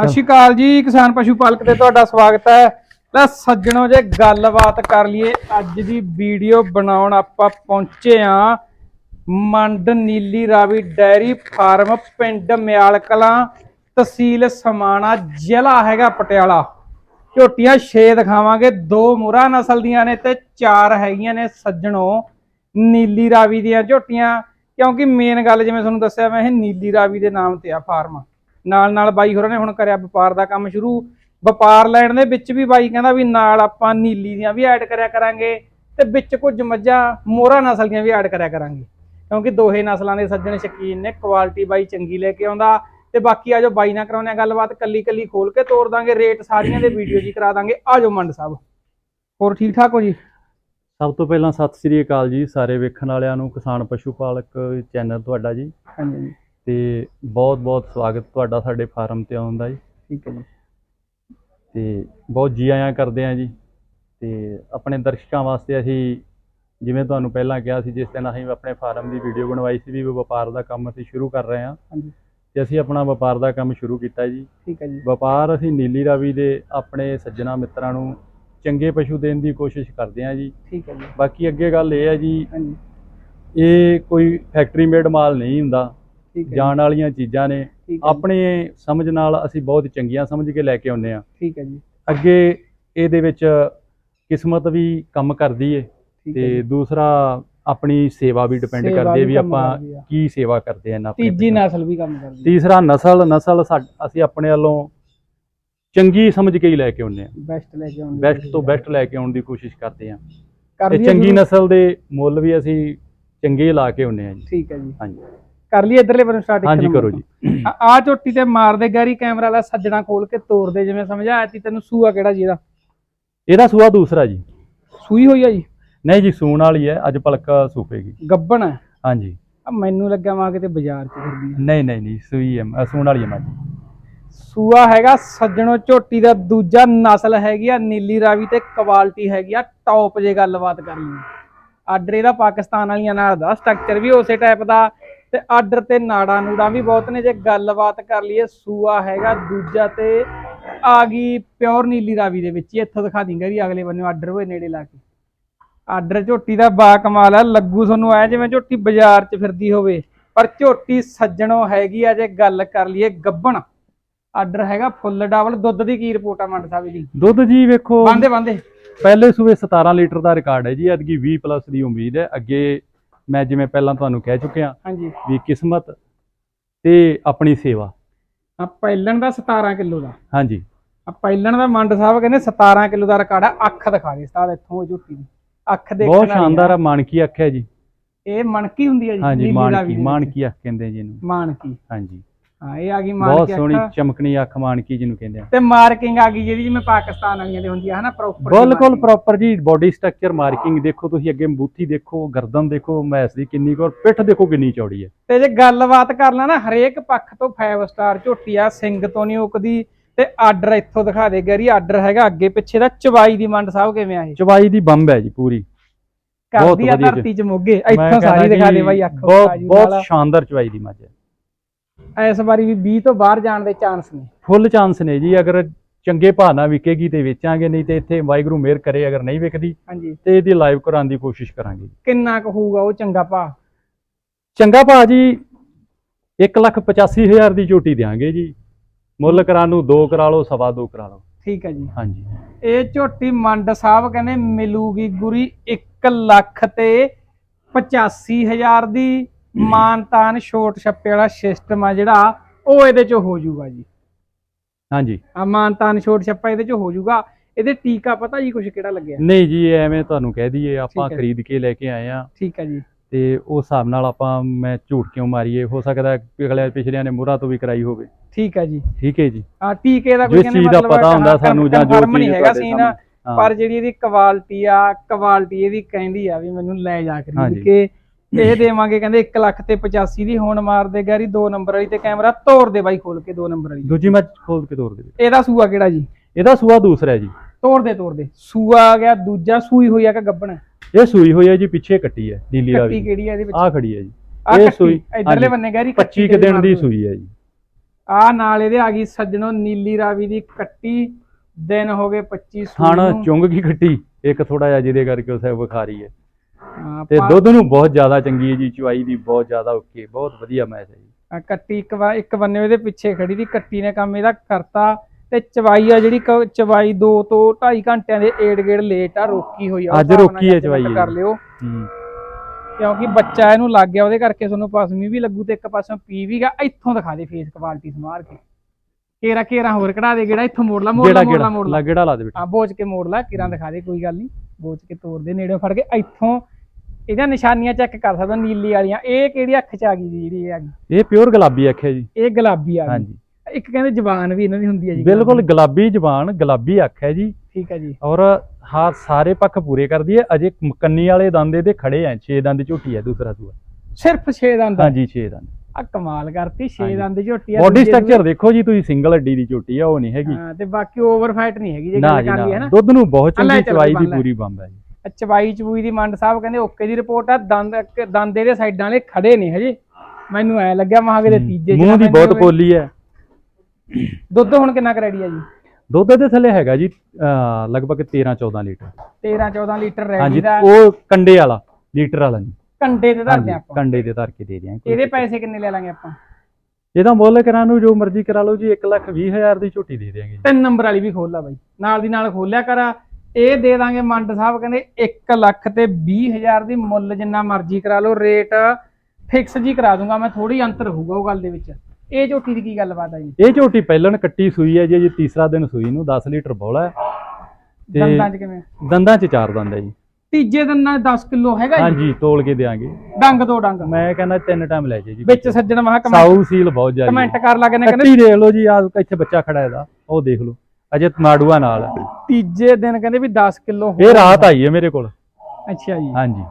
ਸਤਿ ਸ਼੍ਰੀ ਅਕਾਲ ਜੀ ਕਿਸਾਨ ਪਸ਼ੂ ਪਾਲਕ ਤੇ ਤੁਹਾਡਾ ਸਵਾਗਤ ਹੈ। ਲੈ ਸੱਜਣੋ ਜੇ ਗੱਲਬਾਤ ਕਰ ਲਈਏ ਅੱਜ ਦੀ ਵੀਡੀਓ ਬਣਾਉਣ ਆਪਾਂ ਪਹੁੰਚੇ ਆ ਮੰਡ ਨੀਲੀ ਰਾਵੀ ਡੈਰੀ ਫਾਰਮ ਪਿੰਡ ਮਿਆਲ ਕਲਾਂ ਤਹਿਸੀਲ ਸਮਾਣਾ ਜ਼ਿਲ੍ਹਾ ਹੈਗਾ ਪਟਿਆਲਾ। ਝੋਟੀਆਂ 6 ਦਿਖਾਵਾਂਗੇ ਦੋ ਮੁਰਾ ਨਸਲ ਦੀਆਂ ਨੇ ਤੇ ਚਾਰ ਹੈਗੀਆਂ ਨੇ ਸੱਜਣੋ ਨੀਲੀ ਰਾਵੀ ਦੀਆਂ ਝੋਟੀਆਂ। ਕਿਉਂਕਿ ਮੇਨ ਗੱਲ ਜਿਵੇਂ ਤੁਹਾਨੂੰ ਦੱਸਿਆ ਮੈਂ ਇਹ ਨੀਲੀ ਰਾਵੀ ਦੇ ਨਾਮ ਤੇ ਆ ਫਾਰਮ। ਨਾਲ ਨਾਲ ਬਾਈ ਹੋਰਾਂ ਨੇ ਹੁਣ ਕਰਿਆ ਵਪਾਰ ਦਾ ਕੰਮ ਸ਼ੁਰੂ। ਵਪਾਰ ਲੈਣ ਦੇ ਵਿੱਚ ਵੀ ਬਾਈ ਕਹਿੰਦਾ ਵੀ ਨਾਲ ਆਪਾਂ ਨੀਲੀ ਦੀਆਂ ਵੀ ਐਡ ਕਰਿਆ ਕਰਾਂਗੇ ਤੇ ਵਿੱਚ ਕੁਝ ਮੱਝਾਂ ਮੋਹਰਾ ਨਸਲ ਦੀਆਂ ਵੀ ਐਡ ਕਰਿਆ ਕਰਾਂਗੇ। ਕਿਉਂਕਿ ਦੋਹੇ ਨਸਲਾਂ ਦੇ ਸੱਜਣ ਸ਼ਕੀਨ ਨੇ ਕੁਆਲਿਟੀ ਬਾਈ ਚੰਗੀ ਲੈ ਕੇ ਆਉਂਦਾ ਤੇ ਬਾਕੀ ਆਜੋ ਬਾਈ ਨਾਲ ਕਰਾਉਂਦੇ ਆ ਗੱਲਬਾਤ ਕੱਲੀ ਕੱਲੀ ਖੋਲ ਕੇ ਤੋੜ ਦਾਂਗੇ ਰੇਟ ਸਾਰੀਆਂ ਦੇ ਵੀਡੀਓ ਜੀ ਕਰਾ ਦਾਂਗੇ। ਆਜੋ ਮੰਡ ਸਾਹਿਬ। ਹੋਰ ਠੀਕ ਠਾਕ ਹੋ ਜੀ? ਸਭ ਤੋਂ ਪਹਿਲਾਂ ਸਤਿ ਸ੍ਰੀ ਅਕਾਲ ਜੀ ਸਾਰੇ ਵੇਖਣ ਵਾਲਿਆਂ ਨੂੰ ਕਿਸਾਨ ਪਸ਼ੂ ਪਾਲਕ ਚੈਨਲ ਤੁਹਾਡਾ ਜੀ। ਹਾਂਜੀ ਜੀ ਤੇ ਬਹੁਤ ਬਹੁਤ ਸਵਾਗਤ ਤੁਹਾਡਾ ਸਾਡੇ ਫਾਰਮ ਤੇ ਆਉਣ ਦਾ ਜੀ। ਠੀਕ ਹੈ ਜੀ। ਤੇ ਬਹੁਤ ਜੀ ਆਇਆਂ ਕਰਦੇ ਆ ਜੀ। ਤੇ ਆਪਣੇ ਦਰਸ਼ਕਾਂ ਵਾਸਤੇ ਅਸੀਂ ਜਿਵੇਂ ਤੁਹਾਨੂੰ ਪਹਿਲਾਂ ਕਿਹਾ ਸੀ ਜਿਸ ਦਿਨ ਅਸੀਂ ਆਪਣੇ ਫਾਰਮ ਦੀ ਵੀਡੀਓ ਬਣਵਾਈ ਸੀ ਵੀ ਵਪਾਰ ਦਾ ਕੰਮ ਅਸੀਂ ਸ਼ੁਰੂ ਕਰ ਰਹੇ ਹਾਂ ਹਾਂਜੀ। ਤੇ ਅਸੀਂ ਆਪਣਾ ਵਪਾਰ ਦਾ ਕੰਮ ਸ਼ੁਰੂ ਕੀਤਾ ਜੀ। ਠੀਕ ਹੈ ਜੀ। ਵਪਾਰ ਅਸੀਂ ਨੀਲੀ ਰਾਵੀ ਦੇ ਆਪਣੇ ਸੱਜਣਾ ਮਿੱਤਰਾਂ ਨੂੰ ਚੰਗੇ ਪਸ਼ੂ ਦੇਣ ਦੀ ਕੋਸ਼ਿਸ਼ ਕਰਦੇ ਹਾਂ ਜੀ। ਠੀਕ ਹੈ ਜੀ। ਬਾਕੀ ਅੱਗੇ ਗੱਲ ਇਹ ਹੈ ਜੀ ਹਾਂਜੀ। ਇਹ ਕੋਈ ਫੈਕਟਰੀ ਮੇਡ ਮਾਲ ਨਹੀਂ ਹੁੰਦਾ। ਜਾਣ ਵਾਲੀਆਂ ਚੀਜ਼ਾਂ ਨੇ। ਆਪਣੇ ਸਮਝ ਨਾਲ ਅਸੀਂ ਬਹੁਤ ਚੰਗੀਆਂ ਸਮਝ ਕੇ ਲੈ ਕੇ ਆਉਂਦੇ ਆ ਠੀਕ ਹੈ ਜੀ। ਅੱਗੇ ਇਹਦੇ ਵਿੱਚ ਕਿਸਮਤ ਵੀ ਕੰਮ ਕਰਦੀ ਏ ਤੇ। ਦੂਸਰਾ ਆਪਣੀ ਸੇਵਾ ਵੀ ਡਿਪੈਂਡ ਕਰਦੀ ਹੈ ਵੀ ਆਪਾਂ। ਕੀ ਸੇਵਾ ਕਰਦੇ ਆ ਆਪਣੇ ਤੀਜੀ। ਨਸਲ ਵੀ ਕੰਮ ਕਰਦੀ ਤੀਸਰਾ ਨਸਲ ਨਸਲ ਅਸੀਂ ਆਪਣੇ ਵੱਲੋਂ ਚੰਗੀ ਸਮਝ ਕੇ ਹੀ ਲੈ ਕੇ ਆਉਂਦੇ ਆ ਬੈਸਟ ਲੈ ਕੇ ਆਉਂਦੀ ਬੈਸਟ ਤੋਂ ਬੈਸਟ ਲੈ ਕੇ ਆਉਣ ਦੀ ਕੋਸ਼ਿਸ਼ ਕਰਦੇ ਆ ਤੇ ਚੰਗੀ? ਨਸਲ ਦੇ ਮੁੱਲ ਵੀ ਅਸੀਂ ਚੰਗੇ ਲਾ ਕੇ ਆਉਂਦੇ ਆ ਜੀ। ਠੀਕ ਹੈ ਜੀ। ਹਾਂਜੀ। ਕਰ ਲਈਏ ਇਧਰਲੇ ਬੰਨੇ ਸਟਾਰਟ ਹਾਂਜੀ ਕਰੋ। ਜੀ। ਆ ਝੋਟੀ ਤੇ ਮਾਰਦੇ ਗੈਰੀ ਕੈਮਰਾ ਵਾਲਾ ਸੱਜਣਾ ਖੋਲ ਕੇ ਤੋੜਦੇ ਜਿਵੇਂ ਸਮਝਾਇਆ ਸੀ ਤੈਨੂੰ ਸੂਆ ਕਿਹੜਾ ਜੀ ਇਹਦਾ? ਇਹਦਾ ਸੂਆ ਦੂਸਰਾ ਜੀ। ਸੂਈ ਹੋਈ ਆ ਜੀ? ਨਹੀਂ ਜੀ ਸੂਣ ਵਾਲੀ ਹੈ ਅੱਜ ਪਲਕਾ ਸੂਪੇਗੀ ਗੱਬਣ ਹੈ? ਹਾਂਜੀ। ਮੈਨੂੰ ਲੱਗਾ ਮਾਂ ਕਿਤੇ ਬਾਜ਼ਾਰ 'ਚ ਫਿਰਦੀ ਨਹੀਂ ਨਹੀਂ ਨਹੀਂ ਸੂਈ ਹੈ ਸੂਣ ਵਾਲੀ ਹੈ ਮੱਝ ਸੂਆ ਹੈਗਾ ਸੱਜਣੋ ਝੋਟੀ ਦਾ ਦੂਜਾ ਨਸਲ ਹੈਗੀ ਆ ਨੀਲੀ ਰਾਵੀ ਤੇ ਕੁਆਲਿਟੀ ਹੈਗੀ ਆ ਟੌਪ ਜੇ ਗੱਲਬਾਤ ਕਰ ਲਈ ਆਰਡਰ ਇਹਦਾ ਪਾਕਿਸਤਾਨ ਵਾਲੀਆਂ ਨਾਲ ਦਾ ਸਟਰਕਚਰ ਵੀ ਉਸੇ ਟਾਈਪ ਦਾ ਤੇ ਆਰਡਰ ਤੇ ਨਾੜਾ ਨੂੜਾ ਵੀ ਬਹੁਤ ਨੇ ਜੇ ਗੱਲਬਾਤ ਕਰ ਲਈਏ ਸੂਆ ਹੈਗਾ ਦੂਜਾ ਤੇ ਆ ਗਈ ਪਿਓਰ ਨੀਲੀ ਰਾਵੀ ਦੇ ਵਿੱਚ ਇੱਥੋਂ ਦਿਖਾ ਦਿੰਗਾ ਵੀ ਅਗਲੇ ਬੰਨੇ ਆਰਡਰ ਹੋਏ ਨੇੜੇ ਲਾ ਕੇ। ਆਰਡਰ ਝੋਟੀ ਦਾ ਬਾ ਕਮਾਲ ਆ ਲੱਗੂ ਤੁਹਾਨੂੰ ਐ ਜਿਵੇਂ ਝੋਟੀ ਬਾਜ਼ਾਰ 'ਚ ਫਿਰਦੀ ਹੋਵੇ ਪਰ ਝੋਟੀ ਸੱਜਣੋ ਹੈਗੀ ਆ ਜੇ ਗੱਲ ਕਰ ਲਈਏ ਗੱਬਣ ਆਰਡਰ ਹੈਗਾ ਫੁੱਲ ਡਬਲ ਦੁੱਧ ਦੀ ਕੀ ਰਿਪੋਰਟ ਆ ਮੰਡ ਸਾਹਿਬ ਦੀ ਦੁੱਧ ਜੀ ਵੇਖੋ ਬੰਦੇ ਬੰਦੇ। ਪਹਿਲੇ ਸੂਏ 17 ਲੀਟਰ ਦਾ ਰਿਕਾਰਡ ਹੈ ਜੀ ਅੱਗੇ 20 ਪਲੱਸ ਦੀ ਉਮੀਦ ਹੈ ਅੱਗੇ ਮੈਂ ਜਿਵੇਂ ਪਹਿਲਾਂ ਤੁਹਾਨੂੰ ਕਹਿ ਚੁੱਕਿਆ ਹਾਂਜੀ। ਵੀ ਕਿਸਮਤ ਤੇ ਆਪਣੀ ਸੇਵਾ। ਆ ਪਹਿਲਣ ਦਾ 17 ਕਿਲੋ ਦਾ। ਹਾਂਜੀ। ਆ ਪਹਿਲਣ ਦਾ ਮੰਡ ਸਾਹਿਬ ਕਹਿੰਦੇ 17 ਕਿਲੋ ਦਾ ਰਿਕਾਰਡ ਆ ਅੱਖ ਦਿਖਾ ਦੇ ਸਤਾਦ ਇੱਥੋਂ ਝੋਟੀ ਦੀ ਅੱਖ ਦੇਖਣ ਬਹੁਤ ਸ਼ਾਨਦਾਰ ਆ। ਮਾਨਕੀ ਅੱਖ ਹੈ ਜੀ। ਇਹ ਮਣਕੀ ਹੁੰਦੀ ਆ ਜੀ ਹਾਂਜੀ ਮਾਨਕੀ। ਮਾਨਕੀ ਅੱਖ ਕਹਿੰਦੇ ਜੀ ਇਹਨੂੰ। ਮਾਨਕੀ। ਹਾਂਜੀ। ਹਾਂ ਇਹ ਆ ਗਈ ਬਹੁਤ ਮਾਨਕੀ ਸੋਹਣੀ ਅੱਖ ਚਮਕਣੀ ਅੱਖ ਮਾਨਕੀ ਜਿਹਨੂੰ ਕਹਿੰਦੇ ਆ। ਤੇ ਮਾਰਕਿੰਗ ਆ ਗਈ ਜਿਹੜੀ ਜਿਵੇਂ ਪਾਕਿਸਤਾਨ ਵਾਲੀਆਂ ਦੇ ਹੁੰਦੀ ਆ ਹਨਾ ਪ੍ਰੋਪਰ ਬਿਲਕੁਲ ਪ੍ਰੋਪਰ ਜੀ ਬਾਡੀ ਸਟਰਕਚਰ ਮਾਰਕਿੰਗ ਦੇਖੋ ਤੁਸੀਂ ਅੱਗੇ ਬੂਥੀ ਦੇਖੋ ਗਰਦਨ ਦੇਖੋ ਮੈਸ ਦੀ ਕਿੰਨੀ ਕੁ ਔਰ ਪਿੱਠ ਦੇਖੋ ਕਿੰਨੀ ਚੌੜੀ ਹੈ। ਤੇ ਜੇ ਗੱਲਬਾਤ ਕਰ ਲਾ ਨਾ ਹਰੇਕ ਪੱਖ ਤੋਂ 5 ਸਟਾਰ ਝੋਟੀ ਆ ਸਿੰਘ ਤੋਂ ਨਹੀਂ ਉਕਦੀ ਤੇ ਆਰਡਰ ਇੱਥੋਂ ਦਿਖਾ ਦੇ ਗਰੀ ਆਰਡਰ ਹੈਗਾ ਅੱਗੇ ਪਿੱਛੇ ਦਾ ਚਵਾਈ ਦੀ ਮੰਡ ਸਾਹਿਬ ਕਿਵੇਂ ਆ ਇਹ? ਚਵਾਈ ਦੀ ਬੰਬ ਹੈ ਜੀ ਪੂਰੀ। ਬਹੁਤ ਕਰਦੀ ਆ ਵਧੀਆ ਧਰਤੀ ਚ ਮੋਗੇ ਮੈਂ ਇੱਥੋਂ ਸਾਰੀ ਕਹਿੰਦਾ ਦਿਖਾ ਦੇ ਜੀ, ਬਾਈ ਅੱਖ ਬਹੁਤ ਬਹੁਤ। ਸ਼ਾਨਦਾਰ ਚਵਾਈ ਦੀ ਮੱਝ ਹੈ। ਇਸ ਵਾਰੀ ਵੀ 20 ਤੋਂ ਬਾਹਰ ਜਾਣ ਦੇ ਚਾਂਸ ਨੇ। ਫੁੱਲ ਚਾਂਸ ਨੇ ਜੀ ਅਗਰ ਚੰਗੇ ਭਾਅ ਨਾਲ ਵਿਕੇਗੀ ਤੇ ਵੇਚਾਂਗੇ ਨਹੀਂ ਤੇ ਇੱਥੇ ਵਾਹਿਗੁਰੂ ਮਿਹਰ ਕਰੇ ਅਗਰ ਨਹੀਂ ਵਿਕਦੀ ਹਾਂਜੀ। ਤੇ ਇਹਦੀ ਲਾਈਵ ਕਰਾਉਣ ਦੀ ਕੋਸ਼ਿਸ਼ ਕਰਾਂਗੇ ਕਿੰਨਾ ਕੁ ਹੋਊਗਾ ਉਹ ਚੰਗਾ ਭਾ ਚੰਗਾ ਭਾਅ ਜੀ 185000 ਦੀ ਝੋਟੀ ਦੇਾਂਗੇ ਜੀ। ਮੁੱਲ ਕਰਾਉਣ ਨੂੰ 2 ਕਰਾ ਲਓ ਸਵਾ 2 ਕਰਾ ਲਓ ਠੀਕ ਹੈ ਜੀ। ਹਾਂਜੀ। ਇਹ ਝੋਟੀ ਮੰਡ ਸਾਹਿਬ ਕਹਿੰਦੇ ਮਿਲੂਗੀ ਗੁਰੀ 1 ਲੱਖ ਤੇ 85000 ਦੀ। ਮਾਨਤਾਨ ਛੋਟ ਛੱਪੇ ਵਾਲਾ ਸਿਸਟਮ ਆ ਜਿਹੜਾ ਉਹ ਇਹਦੇ ਚ ਹੋ ਜਾਊਗਾ ਜੀ। ਹਾਂਜੀ। ਆ ਮਾਨਤਾਨ ਛੋਟ ਛੱਪਾ ਇਹਦੇ ਚ ਹੋ ਜਾਊਗਾ। ਇਹਦੇ ਟੀਕਾ ਪਤਾ ਜੀ ਕੁਛ ਕਿਹੜਾ ਲੱਗਿਆ? ਨਹੀਂ ਜੀ ਐਵੇਂ ਤੁਹਾਨੂੰ ਕਹਿ ਦਈਏ ਆਪਾਂ ਠੀਕ ਹੈ। ਖਰੀਦ ਕੇ ਲੈ ਕੇ ਆਏ ਆ। ਠੀਕ ਹੈ ਜੀ। ਤੇ ਉਸ ਹਿਸਾਬ ਨਾਲ ਆਪਾਂ ਮੈਂ ਝੂਠ ਕਿਉਂ ਮਾਰੀਏ? ਹੋ ਸਕਦਾ ਕਿ ਅਗਲੇ ਪਿਛਲਿਆਂ ਨੇ ਮੁਹਰਾ ਤੋਂ ਵੀ ਕਰਾਈ ਹੋਵੇ। ਠੀਕ ਹੈ ਜੀ। ਠੀਕ ਹੈ ਜੀ। ਆ ਟੀਕੇ ਦਾ ਕੋਈ ਜਿਸ ਚੀਜ਼ ਦਾ ਪਤਾ ਹੁੰਦਾ ਸਾਨੂੰ ਜਾਂ ਜੋ confirm ਨਹੀਂ ਚੀਜ਼ ਹੈਗਾ ਹਾਂ। ਪਰ ਜਿਹੜੀ ਇਹਦੀ ਕੁਆਲਿਟੀ ਆ ਕੁਆਲਿਟੀ ਇਹਦੀ ਕਹਿੰਦੀ ਆ ਵੀ ਮੈਨੂੰ ਲੈ ਜਾ ਹਾਂਜੀ। ਕੇ ਇਹ ਦੇਵਾਂਗੇ ਕਹਿੰਦੇ 1 ਲੱਖ ਤੇ 85 ਦੀ ਹੁਣ ਮਾਰਦੇ ਗਾਰੀ 2 ਨੰਬਰ ਵਾਲੀ ਤੇ ਕੈਮਰਾ ਤੋੜ ਦੇ ਬਾਈ ਖੋਲ ਕੇ 2 ਨੰਬਰ ਵਾਲੀ। ਦੂਜੀ ਮੈਂ ਖੋਲ ਕੇ ਤੋਰ ਦੇ ਇਹਦਾ ਸੂਆ ਕਿਹੜਾ ਜੀ? ਇਹਦਾ ਸੂਆ ਦੂਸਰਾ ਹੈ ਜੀ। ਤੋੜ ਦੇ ਤੋੜ ਦੇ। ਸੂਆ ਆ ਗਿਆ ਦੂਜਾ ਸੂਈ ਹੋਈ ਆ ਕਿ ਗੱਬਣ? ਇਹ ਸੂਈ ਹੋਈ ਹੈ ਜੀ ਪਿੱਛੇ ਕੱਟੀ ਹੈ ਨੀਲੀ ਕੱਟੀ ਰਾਵੀ ਕਿਹੜੀ ਆ ਇਹਦੇ ਵਿੱਚ? ਆ ਖੜੀ ਹੈ ਜੀ। ਇਹ ਕੱਟੀ ਸੂਈ ਇਧਰਲੇ ਬੰਨੇ ਗਾਰੀ 25 ਕੁ ਦਿਨ ਦੀ ਸੂਈ ਹੈ ਜੀ। ਆ ਨਾਲ ਇਹਦੇ ਆ ਗਈ ਸੱਜਣੋ ਨੀਲੀ ਰਾਵੀ ਦੀ ਕੱਟੀ। ਦਿਨ ਹੋ ਗਏ 25 ਸੂਈ ਖਾਣ ਨੂੰ। ਚੁੰਗ ਗਈ ਖੱਟੀ ਇੱਕ ਥੋੜਾ ਜਿਹਾ ਜਿਹਦੇ ਕਰਕੇ ਉਸੇ ਬੁਖਾਰੀ ਹੈ ਹਾਂ, ਤੇ ਦੁੱਧ ਨੂੰ ਬਹੁਤ ਜ਼ਿਆਦਾ ਚੰਗੀ ਹੈ ਜੀ ਚੁਆਈ ਦੀ ਬਹੁਤ ਜ਼ਿਆਦਾ ਓਕੇ ਬਹੁਤ ਵਧੀਆ ਮੈਚ ਹੈ ਜੀ। ਕੱਟੀ ਇੱਕ ਵਾਰ ਇੱਕ ਬੰਨੇ ਉਹਦੇ ਪਿੱਛੇ ਖੜੀ ਦੀ ਕੱਟੀ ਨੇ ਕੰਮ ਇਹਦਾ ਕਰਤਾ ਤੇ ਚਵਾਈ ਆ ਜਿਹੜੀ ਚਵਾਈ 2 ਤੋਂ 2.5 ਘੰਟਿਆਂ ਦੇ ਏੜ ਗੇੜ ਲੇਟ ਆ ਰੋਕੀ ਹੋਈ ਆ ਅੱਜ ਰੋਕੀ ਹੈ ਚਵਾਈ ਕਰ ਲਿਓ। ਕਿਉਂਕਿ ਬੱਚਾ ਇਹਨੂੰ ਲੱਗ ਗਿਆ ਉਹਦੇ ਕਰਕੇ ਤੁਹਾਨੂੰ ਪਸਮੀ ਵੀ ਲੱਗੂ ਤੇ ਇੱਕ ਪਾਸੋਂ ਪੀ ਵੀ ਗਿਆ ਇੱਥੋਂ ਦਿਖਾ ਦੇ ਫੇਸ ਕੁਆਲਿਟੀ ਸਮਾਰ ਕੇ। ਕੇਰਾ ਕੇਰਾ ਹੋਰ ਕਢਾ ਦੇ ਜਿਹੜਾ ਇੱਥੋਂ ਮੋੜ ਲਾ ਮੋੜ ਲਾ ਗੇੜਾ ਮੋੜ ਲਾ ਗੇੜਾ ਮੋੜ ਲਾ। ਗੇੜਾ ਲਾ ਦੇ ਬੇਟਾ। ਆ ਬੋਚ ਕੇ ਮੋੜ ਲਾ ਕਿਰਾਂ ਦਿਖਾ ਦੇ ਕੋਈ ਗੱਲ ਨਹੀਂ। ਬੋਚ ਕੇ ਤੋੜ ਦੇ ਨੇੜੇ ਫੜ ਕੇ ਇੱਥੋਂ ਇਹਦੀਆਂ ਨਿਸ਼ਾਨੀਆਂ ਚੈੱਕ ਕਰ ਸਕਦਾ ਨੀਲੀ ਵਾਲੀਆਂ। ਇਹ ਕਿਹੜੀ ਅੱਖ ਚ ਆ ਗਈ ਜੀ ਜਿਹੜੀ ਇਹ ਆ ਗਈ? ਇਹ ਪਿਓਰ ਗੁਲਾਬੀ ਅੱਖ ਹੈ ਜੀ। ਇਹ ਗੁਲਾਬੀ ਆ ਗਈ। ਹਾਂਜੀ। ਇੱਕ ਕਹਿੰਦੇ ਜ਼ਬਾਨ ਵੀ ਇਹਨਾਂ ਦੀ ਹੁੰਦੀ ਹੈ ਜੀ ਬਿਲਕੁਲ ਗੁਲਾਬੀ। ਜ਼ਬਾਨ ਗੁਲਾਬੀ ਅੱਖ ਹੈ ਜੀ। ਠੀਕ ਹੈ ਜੀ। ਔਰ ਹਾਂ ਸਾਰੇ ਪੱਖ ਪੂਰੇ ਕਰਦੀ ਹੈ। ਅਜੇ ਕੰਨੀ ਵਾਲੇ ਦੰਦ ਇਹਦੇ ਖੜੇ ਆ 6 ਦੰਦ ਝੋਟੀ ਹੈ ਦੂਸਰਾ ਸੂਆ। ਸਿਰਫ 6 ਦੰਦ ਹਾਂਜੀ 6 ਦੰਦ। ਆ ਕਮਾਲ ਕਰਤੀ 6 ਹਾਂਜੀ। ਦੰਦ ਦੀ ਝੋਟੀ ਆ ਬੋਡੀ ਸਟਰਕਚਰ ਦੇਖੋ ਜੀ ਤੁਸੀਂ ਸਿੰਗਲ ਹੱਡੀ ਦੀ ਝੋਟੀ ਆ ਉਹ ਨਹੀਂ ਹੈਗੀ। ਹਾਂ, ਤੇ ਬਾਕੀ ਓਵਰ ਫਾਈਟ ਨਹੀਂ ਹੈਗੀ ਜੇ ਗੱਲ ਜੀ ਕਰ ਲਈਏ ਨਾ ਦੁੱਧ ਨੂੰ ਬਹੁਤ ਚੰਗੀ ਚਵਾਈ ਦੀ। ਪੂਰੀ ਬੰਬ ਹੈ ਜੀ। ਚਵਾਈ ਚਬੂਈ ਦੀ ਮੰਡ ਸਾਹਿਬ ਕਹਿੰਦੇ ਓਕੇ ਦੀ ਰਿਪੋਰਟ ਆ ਦੰਦ ਦੰਦ ਇਹਦੇ ਸਾਈਡਾਂ ਵਾਲੇ ਖੜੇ ਨੇ ਹਜੇ। ਮੈਨੂੰ ਐ ਲੱਗਿਆ ਮਹਾਂ ਕਿਤੇ ਤੀਜੇ ਮੂੰਹ ਦੀ ਬਹੁਤ। ਪੋਲੀ ਹੈ। ਦੁੱਧ ਹੁਣ ਕਿੰਨਾ ਕੁ ਰੈਡੀ ਆ ਜੀ? ਦੁੱਧ ਦੇ ਥੱਲੇ ਹੈਗਾ ਜੀ ਲਗਭਗ 13 14 ਲੀਟਰ। 13 14 ਲੀਟਰ ਰੈਡੀ ਦਾ। ਉਹ ਕੰਡੇ ਵਾਲਾ ਲੀਟਰ ਵਾਲਾ ਨਹੀਂ ਕੰਡੇ ਤੇ ਧਰਦੇ ਹਾਂਜੀ ਆਪਾਂ। ਕੰਡੇ ਦੇ ਧਰ ਕੇ ਦੇ ਦਿਆਂਗੇ ਇਹਦੇ ਪੈਸੇ ਕਿੰਨੇ ਲੈ ਲਾਂਗੇ ਆਪਾਂ? ਇਹਦਾ ਮੁੱਲ ਕਰਾਂ ਨੂੰ ਜੋ ਮਰਜ਼ੀ ਕਰਾ ਲਓ ਜੀ 1 ਲੱਖ 20 ਹਜ਼ਾਰ ਦੀ ਝੋਟੀ ਦੇ ਦਿਆਂਗੇ ਜੀ। ਤਿੰਨ ਨੰਬਰ ਵਾਲੀ ਵੀ ਖੋਲ ਲਾ ਬਾਈ। ਨਾਲ ਦੀ ਨਾਲ ਖੋਲਿਆ ਕਰ। ਇਹ ਦੇ ਦਾਂਗੇ ਮੰਡ ਸਾਹਿਬ ਕਹਿੰਦੇ 1 ਲੱਖ ਤੇ 20 ਹਜ਼ਾਰ ਦੀ ਮੁੱਲ ਜਿੰਨਾ ਮਰਜ਼ੀ ਕਰਾ ਲਓ। ਰੇਟ ਫਿਕਸ ਜੀ ਕਰਾ ਦੂੰਗਾ ਮੈਂ ਥੋੜੀ ਅੰਤਰ ਹੋਊਗਾ ਉਹ ਗੱਲ ਦੇ ਵਿੱਚ। ਇਹ ਝੋਟੀ ਦੀ ਕੀ ਗੱਲਬਾਤ ਆ ਜੀ? ਇਹ ਝੋਟੀ ਪਹਿਲਣ ਕੱਟੀ ਸੂਈ ਹੈ ਜੀ ਜੀ ਤੀਸਰਾ ਦਿਨ ਸੂਈ ਨੂੰ 10 ਲੀਟਰ ਬੋਲਾ ਹੈ। ਤੇ ਦੰਦਾਂ 'ਚ ਕਿਵੇਂ? ਦੰਦਾਂ 'ਚ ਚਾਰ ਦੰਦ ਹੈ ਜੀ। ਤੀਜੇ ਦਿਨ ਨਾਲ 10 ਕਿਲੋ ਹੈਗਾ ਜੀ। ਹਾਂਜੀ ਤੋਲ ਕੇ ਦੇਾਂਗੇ ਡੰਗ ਦੋ ਡੰਗ। ਮੈਂ ਕਹਿੰਦਾ ਤਿੰਨ ਟਾਈਮ ਲੈ ਜੇ ਜੀ ਵਿੱਚ ਸੱਜਣ ਮਹਾ ਕਮੈਂਟ ਸਾਊ ਸੀਲ ਬਹੁਤ ਜ਼ਿਆਦਾ। ਕਮੈਂਟ ਕਰ ਲਾ ਕੇ ਨੇ ਕਹਿੰਦੇ ਦੇਖ ਲਓ ਜੀ ਆ ਇੱਥੇ ਬੱਚਾ ਖੜਾ ਇਹਦਾ ਉਹ ਦੇਖ ਲਓ। ਅਜੇ ਮਾੜੂਆ ਨਾਲ। ਤੀਜੇ ਦਿਨ ਕਹਿੰਦੇ ਵੀ 10 ਕਿਲੋ ਇਹ ਰਾਤ ਆਈ ਹੈ ਮੇਰੇ ਕੋਲ। ਅੱਛਾ ਜੀ। ਹਾਂਜੀ।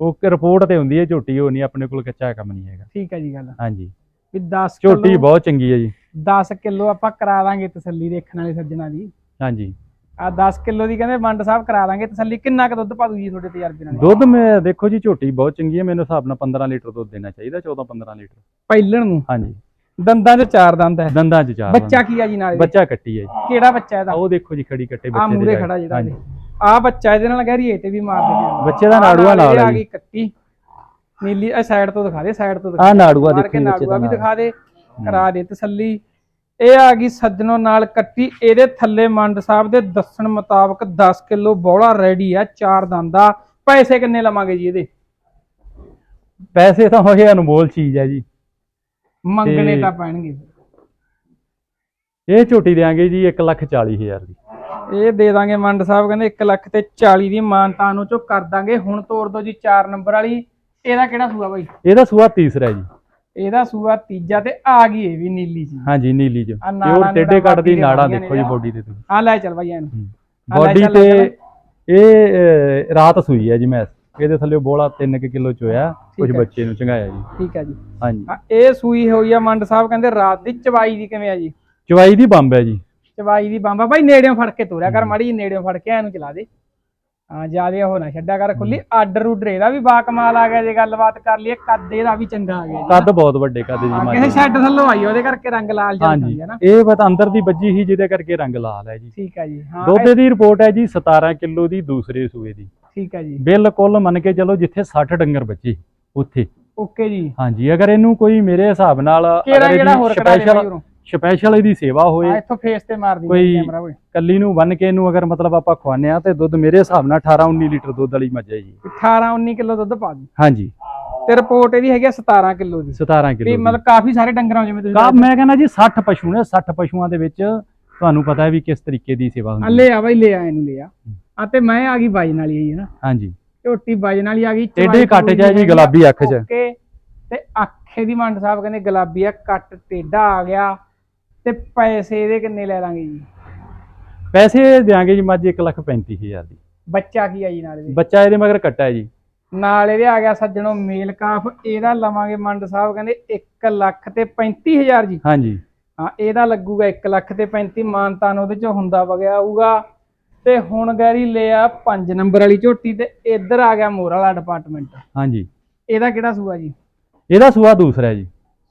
ਉਹ ਰਿਪੋਰਟ ਤੇ ਹੁੰਦੀ ਹੈ ਝੋਟੀ ਉਹ ਨਹੀਂ ਆਪਣੇ ਕੋਲ ਕੱਚਾ ਕੰਮ ਨਹੀਂ ਹੈਗਾ। ਠੀਕ ਹੈ ਜੀ ਗੱਲ। ਹਾਂਜੀ। ਵੀ 10 ਝੋਟੀ ਬਹੁਤ ਚੰਗੀ ਹੈ ਜੀ। 10 ਕਿਲੋ ਆਪਾਂ ਕਰਾ ਦਾਂਗੇ ਤਸੱਲੀ ਦੇਖਣ ਵਾਲੇ ਸੱਜਣਾ ਦੀ ਹਾਂਜੀ। ਆ 10 ਕਿਲੋ ਦੀ ਕਹਿੰਦੇ ਮੰਡ ਸਾਹਿਬ ਕਰਾ ਦਾਂਗੇ ਤਸੱਲੀ ਕਿੰਨਾ ਕੁ ਦੁੱਧ ਪਾ ਤੁਹਾਡੇ ਤਜਰਬੇ ਨਾਲ? ਦੁੱਧ ਮੈਂ ਦੇਖੋ ਜੀ ਝੋਟੀ ਬਹੁਤ ਚੰਗੀ ਹੈ ਮੈਨੂੰ ਹਿਸਾਬ ਨਾਲ 15 ਲੀਟਰ ਦੁੱਧ ਦੇਣਾ ਚਾਹੀਦਾ 14 15 ਲੀਟਰ। ਪਹਿਲਣ ਨੂੰ? ਹਾਂਜੀ। ਦੰਦਾਂ 'ਚ ਚਾਰ ਦੰਦ ਹੈ। ਦੰਦਾਂ 'ਚ ਚਾਰ ਬੱਚਾ ਕੀ ਆ ਜੀ ਨਾਲ? ਬੱਚਾ ਕੱਟੀ ਹੈ ਜੀ। ਕਿਹੜਾ ਬੱਚਾ ਇਹਦਾ? ਉਹ ਦੇਖੋ ਜੀ ਖੜੀ ਕੱਟੇ ਆ ਬੱਚੇ ਦੇ ਮੂਰੇ ਜਾ ਕੇ। ਖੜਾ ਜਿਹੜਾ। ਆ ਬੱਚਾ ਇਹਦੇ ਨਾਲ ਗਹਿਰੀ ਇਹ ਤੇ ਵੀ ਮਾਰ ਦੇ ਬੱਚੇ ਦਾ ਨਾੜੂਆ ਨਾਲ ਆ ਗਈ ਕੱਟੀ। ਨੀਲੀ ਇਹ ਸਾਈਡ ਤੋਂ ਦਿਖਾ ਦੇ ਸਾਈਡ ਤੋਂ ਦਿਖਾ ਆ ਨਾੜੂਆ ਮਾਰ ਦੇਖੋ ਬੱਚੇ ਨਾੜੂਆ ਦਾ ਵੀ ਨਾਲ। ਦਿਖਾ ਦੇ। ਕਰਾ ਦੇ ਤਸੱਲੀ। ਇਹ ਆ ਗਈ ਸੱਜਣੋ ਨਾਲ ਕੱਟੀ। ਇਹਦੇ ਥੱਲੇ ਮੰਡ ਸਾਹਿਬ ਦੇ ਦੱਸਣ ਮੁਤਾਬਕ 10 ਕਿਲੋ ਬੋਲਾ ਰੈਡੀ ਆ ਚਾਰ ਦੰਦਾ ਪੈਸੇ ਕਿੰਨੇ ਲਵਾਂਗੇ ਜੀ ਇਹਦੇ? ਪੈਸੇ ਤਾਂ ਹੋਏ ਅਨਮੋਲ ਚੀਜ਼ ਹੈ ਜੀ। ਮੰਗਣੇ ਤੇ- ਪੈਣਗੇ। ਇਹ ਝੋਟੀ ਦੇਾਂਗੇ ਜੀ 1 ਲੱਖ 40 ਹਜ਼ਾਰ ਦੀ। ਇਹ ਦੇ ਦਾਂਗੇ ਮੰਡ ਸਾਹਿਬ ਕਹਿੰਦੇ 1 ਲੱਖ ਤੇ 40 ਦੀ ਮਾਨਤਾ ਨੂੰ ਚੋ ਕਰ ਦਾਂਗੇ। ਹੁਣ ਤੋੜ ਦੋ ਜੀ 4 ਨੰਬਰ ਵਾਲੀ। ਇਹਦਾ ਕਿਹੜਾ ਸੂਆ ਬਾਈ? ਇਹਦਾ ਸੂਆ ਤੀਸਰਾ ਜੀ। ਇਹਦਾ ਸੂਆ ਤੀਜਾ ਤੇ ਆ ਗਈ ਇਹ ਵੀ ਨੀਲੀ ਜੀ ਹਾਂਜੀ ਨੀਲੀ ਚ ਪਿਓਰ ਟੇਡੇ ਕੱਟ ਦੀ ਨਾੜਾਂ ਦੇਖੋ ਜੀ ਬੋਡੀ ਤੇ ਤੁਸੀਂ। ਆ ਲੈ ਚੱਲ ਬਾਈ ਇਹਨੂੰ। ਆ ਬੋਡੀ ਤੇ ਇਹ ਰਾਤ ਸੂਈ ਹੈ ਜੀ ਮੈਂ ਇਹਦੇ ਥੱਲੇ ਬੋਲਾ 3 ਕਿਲੋ ਚ ਹੋਇਆ ਕੁਝ। ਬੱਚੇ ਨੂੰ ਚੰਗਾਇਆ ਜੀ। ਠੀਕ ਹੈ ਜੀ। ਹਾਂਜੀ। ਆ ਇਹ ਸੂਈ ਹੋਈ ਆ ਮੰਡ ਸਾਹਿਬ ਕਹਿੰਦੇ ਰਾਤ ਦੀ ਚਵਾਈ ਦੀ ਕਿਵੇਂ ਆ ਜੀ? ਚਵਾਈ ਦੀ ਬੰਬ ਹੈ ਜੀ। ਚਵਾਈ ਦੀ ਬਾਂਬਾ ਬਾਈ ਨੇੜਿਓਂ ਫੜ ਕੇ ਤੋਰਿਆ ਕਰ ਮਾੜੀ ਨੇੜਿਓਂ ਫੜ ਕੇ ਇਹਨੂੰ ਚਲਾ ਦੇ। ਹਾਂ ਜਿਆਦੇ ਉਹ ਨਾ ਛੱਡਿਆ ਕਰ ਖੁੱਲੀ। ਆਰਡਰ ਉਡਰ ਇਹਦਾ ਵੀ ਬਾ ਕਮਾਲ ਆ ਗਿਆ ਜੇ ਗੱਲਬਾਤ ਕਰ ਲਈਏ ਕੱਦ ਇਹਦਾ ਵੀ ਚੰਗਾ ਆ ਗਿਆ ਜੀ। ਕੱਦ ਬਹੁਤ ਵੱਡੇ ਕੱਦ ਜੀ ਹਾਂ, ਕਿਸੇ ਸ਼ੈੱਡ ਥੱਲੋਂ ਆਈ ਉਹਦੇ ਕਰਕੇ ਰੰਗ ਲਾਲ ਹਾਂਜੀ। ਹੈ ਨਾ। ਇਹ ਬਤ ਅੰਦਰ ਦੀ ਵੱਜੀ ਹੀ ਜਿਹਦੇ ਕਰਕੇ ਰੰਗ ਲਾਲ ਹੈ ਜੀ। ਠੀਕ ਹੈ ਜੀ ਹਾਂ ਦੁੱਧ ਦੀ ਰਿਪੋਰਟ ਹੈ ਜੀ 17 ਕਿਲੋ ਦੀ ਦੂਸਰੇ ਸੂਏ ਦੀ। ਠੀਕ ਹੈ ਜੀ। ਬਿਲਕੁਲ ਮੰਨ ਕੇ ਚਲੋ ਜਿੱਥੇ 60 ਡੰਗਰ ਬੱਚੇ ਉੱਥੇ। ਓਕੇ ਜੀ। ਹਾਂਜੀ ਅਗਰ ਇਹਨੂੰ ਕੋਈ ਮੇਰੇ ਹਿਸਾਬ ਨਾਲ ਕਿਹੜਾ ਜਿਹੜਾ ਹੋਰ ਕਢਾ ਦੇ ਸਪੈਸ਼ਲ ਉਰੋਂ? ਸਪੈਸ਼ਲ ਇਹਦੀ ਸੇਵਾ ਹੋਏ। ਇੱਥੋਂ ਫੇਸ ਤੇ ਮਾਰ ਦੀ ਕੋਈ- ਕੈਮਰਾ ਓਏ। ਕੱਲੀ ਨੂੰ ਬੰਨ ਕੇ ਇਹਨੂੰ ਅਗਰ ਮਤਲਬ ਆਪਾਂ ਖਵਾਉਂਦੇ ਆ ਤੇ ਦੁੱਧ ਮੇਰੇ ਹਿਸਾਬ ਨਾਲ 18 19 ਲੀਟਰ ਦੁੱਧ ਵਾਲੀ ਮੱਝ ਹੈ ਜੀ। 18 19 ਕਿਲੋ ਦੁੱਧ ਪਾ ਦੀ ਹਾਂਜੀ। ਤੇ ਰਿਪੋਰਟ ਇਹਦੀ ਹੈਗੀ ਆ 17 ਕਿਲੋ ਦੀ। 17 ਵੀ ਕਿਲੋ ਮਤਲਬ ਕਾਫੀ ਸਾਰੇ ਡੰਗਰਾਂ ਜਿਵੇਂ ਤੁਸੀਂ ਕਾ ਮੈਂ ਕਹਿੰਦਾ ਜੀ 60 ਪਸ਼ੂ ਨੇ 60 ਪਸ਼ੂਆਂ ਦੇ ਵਿੱਚ ਤੁਹਾਨੂੰ ਪਤਾ ਹੈ ਵੀ ਕਿਸ ਤਰੀਕੇ ਦੀ ਸੇਵਾ ਹੁੰਦੀ ਹੈ। ਲੈ ਆ ਬਾਈ ਲੈ ਆ ਇਹਨੂੰ ਲੈ ਆ। ਆ ਤੇ ਮੈਂ ਆ ਗਈ ਬਾਜਨ ਵਾਲੀ ਆਈ ਹੈ ਨਾ। ਹਾਂਜੀ। ਝੋਟੀ ਬਾਜਨ ਵਾਲੀ ਆ ਗਈ ਚਵਾਈ ਕੱਟ ਜੀ ਚਵੂਈ ਗੁਲਾਬੀ ਅੱਖ ਚ। ਓਕੇ। ਤੇ ਅੱਖੇ ਦੀ ਮੰਡ ਸਾਹਿਬ ਕਹਿੰਦੇ ਗੁਲਾਬੀ ਆ ਕੱਟ ਟੇਡਾ ਆ ਗਿਆ। ਤੇ ਪੈਸੇ ਇਹਦੇ ਕਿੰਨੇ ਲੈ ਲਾਂਗੇ ਜੀ? ਪੈਸੇ ਦਿਆਂਗੇ ਜੀ ਮੱਝ 1 ਲੱਖ 35 ਹਜ਼ਾਰ ਦੀ। ਬੱਚਾ ਕੀ ਆ ਜੀ ਨਾਲ ਇਹਦੇ? ਬੱਚਾ ਇਹਦੇ ਮਗਰ ਕੱਟਾ ਹੈ ਜੀ। ਨਾਲ ਇਹਦੇ ਆ ਗਿਆ ਸੱਜਣੋ ਮੇਲ ਕਾਫ ਇਹਦਾ ਲਵਾਂਗੇ ਮੰਡ ਸਾਹਿਬ ਕਹਿੰਦੇ 1 ਲੱਖ ਤੇ 35000 ਜੀ। ਹਾਂਜੀ। ਹਾਂ ਇਹਦਾ ਲੱਗੂਗਾ 1 ਲੱਖ ਤੇ 35 ਮਾਨਤਾਨ ਉਹਦੇ ਚੋਂ ਹੁੰਦਾ ਵਗਿਆ ਆਊਗਾ ਤੇ ਹੁਣ ਗੈਰੀ ਲਿਆ 5 ਨੰਬਰ ਵਾਲੀ ਝੋਟੀ ਤੇ ਇੱਧਰ ਆ ਗਿਆ ਮੋਰ ਵਾਲਾ ਡਿਪਾਰਟਮੈਂਟ ਹਾਂਜੀ। ਇਹਦਾ ਕਿਹੜਾ ਸੂਆ ਜੀ? ਇਹਦਾ ਸੂਆ ਦੂਸਰਾ ਹੈ ਜੀ।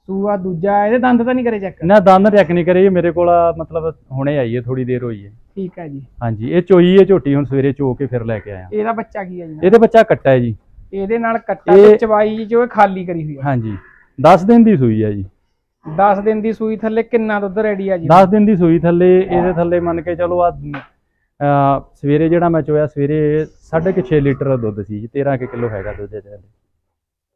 ਸੂਆ ਦੂਜਾ ਇਹਦੇ ਦੰਦ ਤਾਂ ਨਹੀਂ ਕਰੇ ਚੈੱਕ ਨਾ ਦੰਦ ਚੈੱਕ ਨਹੀਂ ਕਰੇ ਜੀ ਮੇਰੇ ਕੋਲ ਮਤਲਬ ਹੁਣੇ ਆਈ ਹੈ ਥੋੜੀ ਦੇਰ ਹੋਈ ਹੈ। ਠੀਕ ਹੈ ਜੀ। ਹਾਂਜੀ ਇਹ ਚੋਈ ਹੈ ਝੋਟੀ ਹੁਣ ਸਵੇਰੇ ਚੋ ਕੇ ਫਿਰ ਲੈ ਕੇ ਆਇਆ। ਇਹਦਾ ਬੱਚਾ ਕੀ ਹੈ ਜੀ? ਇਹਦੇ ਬੱਚਾ ਕੱਟਾ ਹੈ ਜੀ। ਇਹਦੇ ਨਾਲ ਕੱਟਾ ਇਹ- ਤੇ ਚਵਾਈ ਜੋ ਇਹ ਖਾਲੀ ਕਰੀ ਹੋਈ ਹੈ। ਹਾਂਜੀ 10 ਦਿਨ ਦੀ ਸੂਈ ਹੈ ਜੀ। 10 ਦਿਨ ਦੀ ਸੂਈ ਥੱਲੇ ਕਿੰਨਾ ਦੁੱਧ ਰੈਡੀ ਆ ਜੀ? 10 ਦਿਨ ਦੀ ਸੂਈ ਥੱਲੇ ਇਹਦੇ ਥੱਲੇ ਮੰਨ ਕੇ ਚਲੋ ਆ ਸਵੇਰੇ ਜਿਹੜਾ ਮੈਂ ਚੋਇਆ ਸਵੇਰੇ 6.5 ਲੀਟਰ ਦੁੱਧ ਸੀ ਜੀ 13 ਕਿ ਕਿਲੋ ਹੈਗਾ ਦੁੱਧ ਇਹਦੇ ਥੱਲੇ।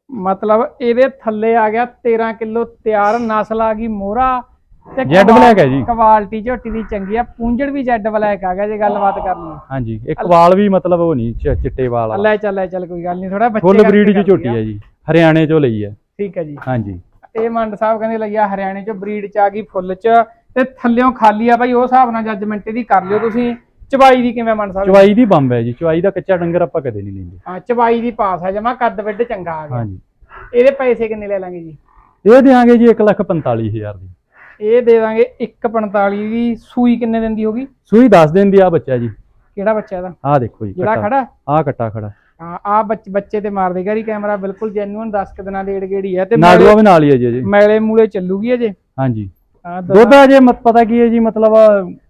ਮਤਲਬ ਇਹਦੇ ਥੱਲੇ ਆ ਗਿਆ 13 ਕਿਲੋ ਤਿਆਰ ਨਸਲ ਆ ਗਈ ਮੋਹਰਾ ਤੇ ਜੈਡ ਬਲੈਕ ਹੈ ਜੀ। ਕੁਆਲਿਟੀ ਝੋਟੀ ਦੀ ਚੰਗੀ ਆ ਪੂੰਝੜ ਵੀ ਜੈਡ ਬਲੈਕ ਆ ਗਿਆ ਜੇ ਗੱਲਬਾਤ ਕਰਨੀ ਹਾਂਜੀ ਇੱਕ ਵਾਲ ਵੀ ਮਤਲਬ ਉਹ ਨਹੀਂ ਚਿੱਟੇ ਵਾਲ ਵਾਲਾ ਲੈ ਚੱਲ ਲੈ ਚੱਲ ਕੋਈ ਗੱਲ ਨਹੀਂ ਥੋੜਾ ਬੱਚੇ ਫੁੱਲ ਬਰੀਡ ਦੀ ਝੋਟੀ ਆ। ਹੈ ਜੀ ਹਰਿਆਣੇ ਚੋਂ ਲਈ ਹੈ। ਠੀਕ ਹੈ ਜੀ। ਹਾਂਜੀ। ਇਹ ਮੰਡ ਸਾਹਿਬ ਕਹਿੰਦੇ ਲਈਆ ਹਰਿਆਣੇ ਚ ਬਰੀਡ ਚ ਆ ਗਈ ਫੁੱਲ ਚ ਤੇ ਥੱਲਿਓਂ ਖਾਲੀ ਆ ਬਾਈ ਉਹ ਹਿਸਾਬ ਨਾਲ ਜੱਜਮੈਂਟ ਇਹਦੀ ਕਰ ਲਿਓ ਤੁਸੀਂ। ਚਬਾਈ ਦੀ ਕਿਵੇਂ ਮੰਡ ਸਾਹਿਬ ਚਵਾਈ ਦੀ ਬੰਬ ਹੈ ਜੀ ਚਵਾਈ ਦਾ ਕੱਚਾ ਡੰਗਰ ਆਪਾਂ ਕਦੇ ਨਹੀਂ ਲੈਂਦੇ। ਹਾਂ ਚਬਾਈ ਦੀ ਪਾਸ ਆ ਜਮਾ ਕੱਦ ਵੱਡ ਚੰਗਾ ਆ ਗਿਆ। ਹਾਂਜੀ। ਇਹਦੇ ਪੈਸੇ ਕਿੰਨੇ ਲੈ ਲਾਂਗੇ ਜੀ? ਇਹ ਦੇਾਂਗੇ ਜੀ 145000 ਦੀ। ਇਹ ਦੇ ਦਾਂਗੇ 145 ਦੀ ਸੂਈ ਕਿੰਨੇ ਦਿਨ ਦੀ ਹੋਗੀ ਸੂਈ 10 ਦਿਨ ਦੀ ਆ ਬੱਚਾ ਜੀ। ਕਿਹੜਾ ਬੱਚਾ ਇਹਦਾ? ਆਹ ਦੇਖੋ ਜੀ ਜਿਹੜਾ ਖੜਾ? ਆਹ ਕੱਟਾ ਖੜਾ। ਹਾਂ ਆ ਬੱਚੇ ਤੇ ਮਾਰ ਦੇਗਾ ਕੈਮਰਾ ਬਿਲਕੁਲ ਜੈਨੂਇਨ 10 ਕੁ ਦਿਨਾਂ ਦੀ ਏੜ ਗੇੜੀ ਹੈ ਤੇ ਨਾੜੂਆ ਵੀ ਨਾਲ ਹੀ ਹੈ ਜੀ। ਮੈਲੇ ਮੂਲੇ ਚੱਲੂਗੀ ਅਜੇ? ਹਾਂਜੀ। ਹਾਂ ਦੁੱਧ ਅਜੇ ਮਤ ਪਤਾ ਕੀ ਹੈ ਜੀ ਮਤਲਬ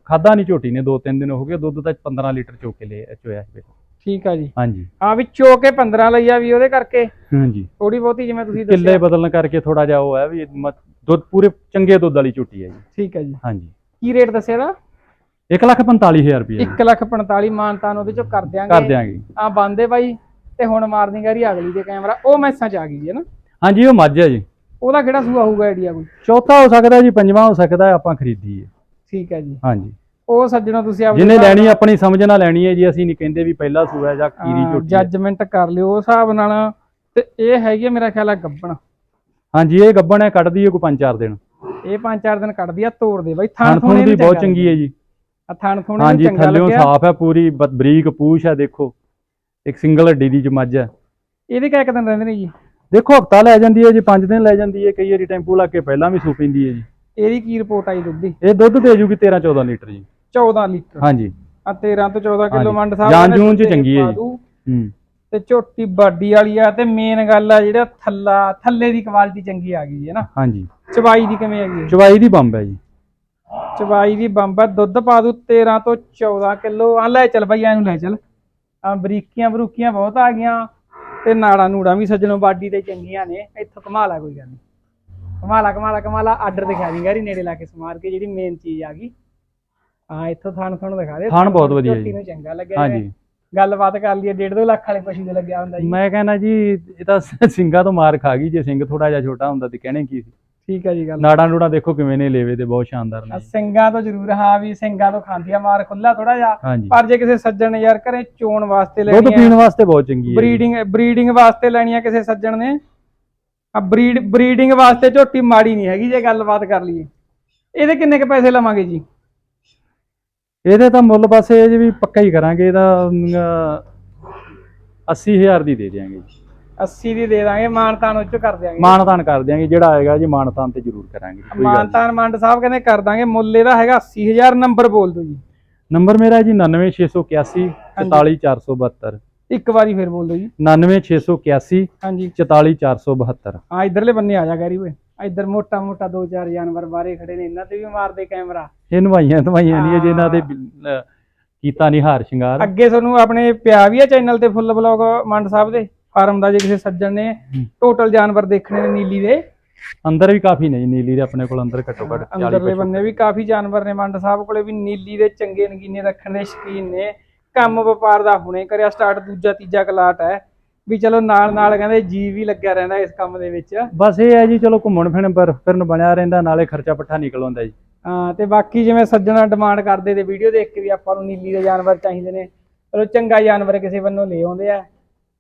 ਖਾਦਾ ਨਹੀਂ ਝੋਟੀ ਨੇ 2-3 ਦਿਨ ਹੋ ਗਏ ਦੁੱਧ ਤਾਂ 15 ਲੀਟਰ ਚੋ ਕੇ ਲੈ ਚੋਇਆ ਸੀ ਠੀਕ ਆ ਜੀ। ਹਾਂਜੀ। ਆ ਵੀ ਚੋ ਕੇ 15 ਲਈ ਆ ਵੀ ਉਹਦੇ ਕਰਕੇ? ਹਾਂਜੀ। ਥੋੜੀ ਬਹੁਤੀ ਜਿਵੇਂ ਤੁਸੀਂ ਕਿੱਲੇ ਦੱਸਿਆ। ਬਦਲਣ ਕਰਕੇ ਥੋੜਾ ਜਿਹਾ ਉਹ ਹੈ ਵੀ ਦੁੱਧ ਪੂਰੇ ਚੰਗੇ ਦੁੱਧ ਵਾਲੀ ਝੋਟੀ ਹੈ ਜੀ। ਠੀਕ ਹੈ ਜੀ। ਹਾਂਜੀ। ਕੀ ਰੇਟ ਦੱਸਿਆ ਦਾ 145000 ਰੁਪਏ 1 ਲੱਖ 45 ਮਾਨਤਾਨ ਉਹਦੇ ਚੋਂ ਕਰ ਦਿਆਂਗੇ। ਕਰ ਦਿਆਂਗੇ। ਆ ਬੰਦੇ ਬਾਈ ਤੇ ਹੁਣ ਮਾਰਨੀ ਗਾਰੀ ਅਗਲੀ ਦੇ ਕੈਮਰਾ। ਉਹ ਮੈਸਾਂ ਚ ਆ ਗਈ ਹੈ ਨਾ? ਹਾਂਜੀ ਉਹ ਮੱਝ ਹੈ ਜੀ। ਉਹਦਾ ਕਿਹੜਾ ਸੂਆ ਹੋਊਗਾ ਆਈਡੀਆ ਕੋਈ? ਚੌਥਾ ਹੋ ਸਕਦਾ ਜੀ ਪੰਜਵਾਂ ਹੋ ਸਕਦਾ ਆਪਾਂ ਖਰੀਦੀਏ। ਠੀਕ ਹੈ ਜੀ। ਹਾਂਜੀ। ਉਹ ਸੱਜਣੋ ਤੁਸੀਂ ਆਪਦੇ ਜਿਹਨੇ ਲੈਣੀ ਆਪਣੀ ਸਮਝ ਨਾਲ ਲੈਣੀ ਹੈ ਜੀ ਅਸੀਂ ਨਹੀਂ ਕਹਿੰਦੇ ਵੀ ਪਹਿਲਾ ਸੂਆ ਜਾਂ ਕੀਰੀ ਝੋਟੀ। ਜੱਜਮੈਂਟ ਕਰ ਲਿਓ ਉਸ ਹਿਸਾਬ ਨਾਲ ਤੇ ਇਹ ਹੈਗੀ ਆ ਮੇਰਾ ਖਿਆਲ ਆ ਗੱਬਣ। ਹਾਂਜੀ ਇਹ ਗੱਬਣ ਹੈ ਕੱਢਦੀ ਹੈ ਕੋਈ 5-4 ਦਿਨ। ਇਹ ਪੰਜ ਚਾਰ ਦਿਨ ਕੱਢਦੀ ਆ ਤੋੜ ਦੇ ਬਾਈ ਥਣ ਥਾਣ ਦੀ ਬਹੁਤ ਚੰਗੀ ਹੈ ਜੀ। ਆ ਥਾਣ ਥੋਣੇ ਹਾਂਜੀ ਚੰਗਾ ਲੱਗਿਆ। ਸਾਫ਼ ਹੈ ਪੂਰੀ ਬਰੀਕ ਪੂਛ ਹੈ ਦੇਖੋ। ਇੱਕ ਸਿੰਗਲ ਹੱਡੀ ਦੀ ਜਮੱਝ ਹੈ। ਇਹਦੇ ਕਿਆ ਇੱਕ ਦਿਨ ਰਹਿੰਦੇ ਨੇ ਜੀ? ਦੇਖੋ ਹਫਤਾ ਲੈ ਜਾਂਦੀ ਹੈ ਜੀ 5 ਦਿਨ ਲੈ ਜਾਂਦੀ ਹੈ ਕਈ ਵਾਰੀ ਟੈਂਪੂ ਲਾ ਕੇ ਪਹਿਲਾਂ ਵੀ ਸੂ ਪੈਂਦੀ ਹੈ ਜੀ। ਇਹਦੀ ਕੀ ਰਿਪੋਰਟ ਆਈ ਦੁੱਧ ਦੀ? ਇਹ ਦੁੱਧ ਦੇ ਜੂਗੀ 13-14 ਲੀਟਰ ਜੀ। 14 ਲੀਟਰ। ਹਾਂਜੀ। ਆ 13 ਤੋਂ 14 ਕਿਲੋ। ਮੰਡ ਸਾਹਿਬ ਜਾਨ ਜੂਨ ਚ ਚੰਗੀ ਹੈ ਜੀ। ਹੂੰ। ਤੇ ਝੋਟੀ ਬਾਡੀ ਵਾਲੀ ਆ ਤੇ ਮੇਨ ਗੱਲ ਆ ਜਿਹੜਾ ਥੱਲਾ ਥੱਲੇ ਦੀ ਕੁਆਲਿਟੀ ਚੰਗੀ ਆ ਗਈ ਹੈ ਨਾ। ਹਾਂਜੀ। ਚਬਾਈ ਦੀ ਕਿਵੇਂ ਹੈਗੀ ਹੈ? ਚਵਾਈ ਦੀ ਬੰਬ ਹੈ ਜੀ। ਚਬਾਈ ਦੀ ਬੰਬ ਆ ਦੁੱਧ ਪਾ ਦੂ 13 ਤੋਂ 14 ਕਿਲੋ। ਆ ਲੈ ਚੱਲ ਬਾਈ ਐਨੂੰ ਲੈ ਚੱਲ। ਆ ਬਰੀਕੀਆਂ ਬਰੂਕੀਆਂ ਬਹੁਤ ਆ ਗਈਆਂ। ਤੇ ਨਾੜਾ ਨੂੜਾ ਵੀ ਸੱਜਣੋਂ ਬਾਡੀ ਤੇ ਚੰਗੀਆਂ ਨੇ। ਇੱਥੋਂ ਕਮਾ ਲਾ ਕੋਈ ਗੱਲ ਨਹੀਂ ਕਮਾ ਲਾ ਕਮਾ ਲਾ ਕਮਾ ਲਾ ਆਰਡਰ ਦਿਖਾ ਦੀ ਗਾਰੀ ਨੇੜੇ ਲਾ ਕੇ ਸਮਾਰ ਕੇ ਜਿਹੜੀ ਮੇਨ ਚੀਜ਼ ਆ ਗਈ। ਹਾਂ ਇੱਥੋਂ ਥਣ ਥਣ ਦਿਖਾ ਦੇ। ਥਣ ਬਹੁਤ ਵਧੀਆ ਝੋਟੀ ਜੀ। ਨੂੰ ਚੰਗਾ ਲੱਗਿਆ ਹਾਂਜੀ। ਜਿਵੇਂ ਗੱਲਬਾਤ ਕਰ ਲਈਏ 1.5 ਲੱਖ ਵਾਲੇ ਪਸ਼ੂ ਦੇ ਲੱਗਿਆ ਹੁੰਦਾ ਜੀ। ਮੈਂ ਕਹਿੰਦਾ ਜੀ ਇਹ ਤਾਂ ਸਿੰਘਾਂ ਤੋਂ ਮਾਰ ਖਾ ਗਈ ਜੇ ਸਿੰਘ ਥੋੜਾ ਜਿਹਾ ਛੋਟਾ ਹੁੰਦਾ ਤੇ ਕਹਿਣੇ ਕੀ ਸੀ। ਠੀਕ ਹੈ ਜੀ ਗੱਲ। ਨਾੜਾਂ ਨੂੜਾਂ ਦੇਖੋ ਕਿਵੇਂ ਨੇ ਲੇਵੇ ਤੇ ਬਹੁਤ ਸ਼ਾਨਦਾਰ ਨੇ। ਸਿੰਘਾਂ ਤੋਂ ਜ਼ਰੂਰ ਹਾਂ ਵੀ ਸਿੰਘਾਂ ਤੋਂ ਖਾਂਦੀ ਆ ਮਾਰ ਖੁੱਲਾ ਥੋੜਾ ਜਿਹਾ। ਹਾਂਜੀ। ਪਰ ਜੇ ਕਿਸੇ ਸੱਜਣ ਨੇ ਯਾਰ ਘਰੇ ਚੋਣ ਵਾਸਤੇ ਦੁੱਧ ਲੈਣੀ ਪੀਣ ਵਾਸਤੇ ਬਹੁਤ ਚੰਗੀ ਹੈ ਜੀ। ਬਰੀਡਿੰਗ ਬਰੀਡਿੰਗ ਵਾਸਤੇ ਲੈਣੀ ਆ ਕਿਸੇ ਸੱਜਣ ਨੇ। ਆ ਬਰੀਡ ਬਰੀਡਿੰਗ ਵਾਸਤੇ ਝੋਟੀ ਮਾੜੀ ਨਹੀਂ ਹੈਗੀ ਜੇ ਗੱਲਬਾਤ ਕਰ ਲਈਏ। ਇਹਦੇ ਕਿੰਨੇ ਕ ਪੈਸੇ ਲਵਾਂਗੇ ਜੀ? ਇਹਦੇ ਤਾਂ ਮੁੱਲ ਬਸ ਇਹ ਜੀ ਵੀ ਪੱਕਾ ਹੀ ਕਰਾਂਗੇ ਇਹਦਾ ਅਮ, ਅਹ, 80000 ਦੀ ਦੇ ਦਿਆਂਗੇ ਜੀ। 80 ਦੀ ਦੇ ਦਾਂਗੇ ਮਾਨਤਾਨ ਉੱਚ ਕਰ ਦਿਆਂਗੇ। ਮਾਨਤਾਨ ਕਰ ਦਿਆਂਗੇ ਜਿਹੜਾ ਆਏਗਾ ਜੀ ਮਾਨਤਾਨ ਤੇ ਜ਼ਰੂਰ ਕਰਾਂਗੇ ਕੋਈ ਗੱਲ ਨਹੀਂ। ਮਾਨਤਾਨ ਮੰਡ ਸਾਹਿਬ ਕਹਿੰਦੇ ਕਰ ਦਾਂਗੇ ਮੁੱਲ ਇਹਦਾ ਹੈਗਾ 80000 ਨੰਬਰ ਬੋਲ ਦਿਓ ਜੀ। ਨੰਬਰ ਮੇਰਾ ਹੈ ਜੀ 99681 44472 ਇੱਕ ਵਾਰੀ ਫਿਰ ਬੋਲ ਦਿਓ ਜੀ। 99681 ਹਾਂਜੀ। 44472 ਆ ਇਧਰਲੇ ਬੰਨੇ ਆ ਜਾ ਗੈਰੀ ਓਏ। ਇਧਰ ਮੋਟਾ ਮੋਟਾ ਦੋ ਚਾਰ ਜਾਨਵਰ ਬਾਰੇ ਖੜੇ ਨੇ ਇਹਨਾਂ ਤੇ ਵੀ ਮਾਰਦੇ ਕੈਮਰਾ। ਇਹ ਨਵਾਈਆਂ ਨਵਾਈਆਂ ਨਹੀਂ ਜੇ ਇਹਨਾਂ ਦੇ ਅਹ, ਕੀਤਾ ਨਹੀਂ ਹਾਰ ਸ਼ਿੰਗਾਰ। ਅੱਗੇ ਤੁਹਾਨੂੰ ਆਪਣੇ ਪਿਆ ਵੀ ਆ ਚੈਨਲ ਤੇ ਫੁੱਲ ਬਲੌਗ ਮੰਡ ਸਾਹਿਬ ਦੇ ਫਾਰਮ ਦਾ ਜੇ ਕਿਸੇ ਸੱਜਣ ਨੇ ਟੋਟਲ ਜਾਨਵਰ ਦੇਖਣੇ ਨੇ ਨੀਲੀ ਦੇ। ਅੰਦਰ ਵੀ ਕਾਫੀ ਨੇ ਜੀ ਨੀਲੀ ਦੇ ਆਪਣੇ ਕੋਲ ਅੰਦਰ ਘੱਟੋ ਘੱਟ 40 ਅੰਦਰਲੇ ਬੰਨੇ ਵੀ ਕਾਫੀ ਜਾਨਵਰ ਨੇ ਮੰਡ ਸਾਹਿਬ ਕੋਲੇ ਵੀ ਨੀਲੀ ਦੇ ਚੰਗੇ ਨਗੀਨੇ ਰੱਖਣ ਦੇ ਸ਼ੌਕੀਨ ਨੇ। ਕੰਮ ਵਪਾਰ ਦਾ ਹੁਣੇ ਕਰਿਆ ਸਟਾਰਟ ਦੂਜਾ ਤੀਜਾ ਕਲਾਟ ਹੈ। ਵੀ ਚਲੋ ਨਾਲ ਨਾਲ ਕਹਿੰਦੇ ਜੀ ਵੀ ਲੱਗਿਆ ਰਹਿੰਦਾ ਇਸ ਕੰਮ ਦੇ ਵਿੱਚ। ਬਸ ਇਹ ਹੈ ਜੀ ਚਲੋ ਘੁੰਮਣ ਫਿਰਨ ਪਰ ਫਿਰਨ ਬਣਿਆ ਰਹਿੰਦਾ ਨਾਲੇ ਖਰਚਾ ਪੱਠਾ ਨਿਕਲ ਆਉਂਦਾ ਜੀ। ਹਾਂ ਤੇ ਬਾਕੀ ਜਿਵੇਂ ਸੱਜਣਾ ਡਿਮਾਂਡ ਕਰਦੇ ਤੇ ਵੀਡੀਓ ਦੇਖ ਕੇ ਵੀ ਆਪਾਂ ਨੂੰ ਨੀਲੀ ਦੇ ਜਾਨਵਰ ਚਾਹੀਦੇ ਨੇ ਚਲੋ ਚੰਗਾ ਜਾਨਵਰ ਕਿਸੇ ਵੱਲੋਂ ਲੈ ਆਉਂਦੇ ਆ।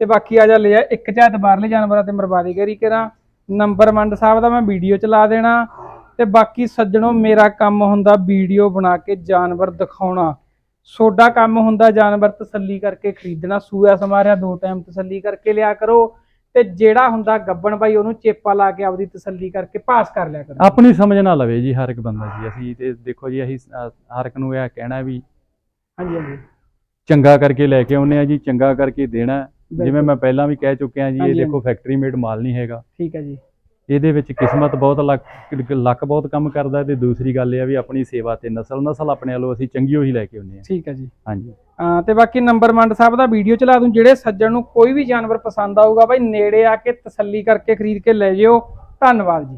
ਤੇ ਬਾਕੀ ਆ ਜਾ ਲੈ ਆ ਇੱਕ ਝਾਤ ਬਾਹਰਲੇ ਜਾਨਵਰਾਂ ਤੇ ਮਰਬਾਦੀ ਕਰੀ। ਕਰਾਂ ਨੰਬਰ ਮੰਡ ਸਾਹਿਬ ਦਾ ਮੈਂ ਵੀਡੀਓ ਚ ਲਾ ਦੇਣਾ। ਤੇ ਬਾਕੀ ਸੱਜਣੋ ਮੇਰਾ ਕੰਮ ਹੁੰਦਾ ਵੀਡੀਓ ਬਣਾ ਕੇ ਜਾਨਵਰ ਦਿਖਾਉਣਾ। ਸੋਡਾ ਕੰਮ ਹੁੰਦਾ ਜਾਨਵਰ ਤਸੱਲੀ ਕਰਕੇ ਖਰੀਦਣਾ ਸੂਆ ਸਮਾਰਿਆ ਦੋ ਟਾਈਮ ਤਸੱਲੀ ਕਰਕੇ ਲਿਆ ਕਰੋ ਤੇ ਜਿਹੜਾ ਹੁੰਦਾ ਗੱਬਣ ਬਾਈ ਉਹਨੂੰ ਚੇਪਾ ਲਾ ਕੇ ਆਪਦੀ ਤਸੱਲੀ ਕਰਕੇ ਪਾਸ ਕਰ ਲਿਆ ਕਰੋ। ਆਪਣੀ ਸਮਝ ਨਾਲ ਲਵੇ ਜੀ ਹਰ ਇੱਕ ਬੰਦਾ ਜੀ। ਅਸੀਂ ਤੇ ਦੇਖੋ ਜੀ ਅਸੀਂ ਹਰ ਇੱਕ ਨੂੰ ਇਹ ਕਹਿਣਾ ਵੀ ਹਾਂਜੀ ਹਾਂਜੀ। ਚੰਗਾ ਕਰਕੇ ਲੈ ਕੇ ਆਉਨੇ ਆ ਜੀ ਚੰਗਾ ਕਰਕੇ ਦੇਣਾ। ਹੈ। ਜਿਵੇਂ। ਮੈਂ ਪਹਿਲਾਂ ਵੀ ਕਹਿ ਚੁੱਕਿਆ ਜੀ ਇਹ ਹਾਂਜੀ, ਦੇਖੋ ਫੈਕਟਰੀ ਮੇਡ ਮਾਲ ਨਹੀਂ ਹੈਗਾ। ਠੀਕ ਹੈ ਜੀ। ਇਹਦੇ ਵਿੱਚ ਕਿਸਮਤ ਬਹੁਤ ਲੱਕ ਲੱਕ ਬਹੁਤ ਕੰਮ ਕਰਦਾ ਤੇ ਦੂਸਰੀ ਗੱਲ ਇਹ ਆ ਵੀ ਆਪਣੀ ਸੇਵਾ ਤੇ ਨਸਲ ਨਸਲ ਆਪਣੇ ਵੱਲੋਂ ਅਸੀਂ ਚੰਗੀ ਉਹੀ ਲੈ ਕੇ ਆਉਂਦੇ ਆ ਠੀਕ ਹੈ ਜੀ। ਹਾਂਜੀ। ਤੇ ਬਾਕੀ ਨੰਬਰ ਮੰਡ ਸਾਹਿਬ ਦਾ ਵੀਡੀਓ ਚਲਾ ਦੂੰ ਜਿਹੜੇ ਸੱਜਣ ਨੂੰ ਕੋਈ ਵੀ ਜਾਨਵਰ ਪਸੰਦ ਆਊਗਾ ਬਾਈ ਨੇੜੇ ਆ ਕੇ ਤਸੱਲੀ ਕਰਕੇ ਖਰੀਦ ਕੇ ਲੈ ਜਿਓ। ਧੰਨਵਾਦ ਜੀ।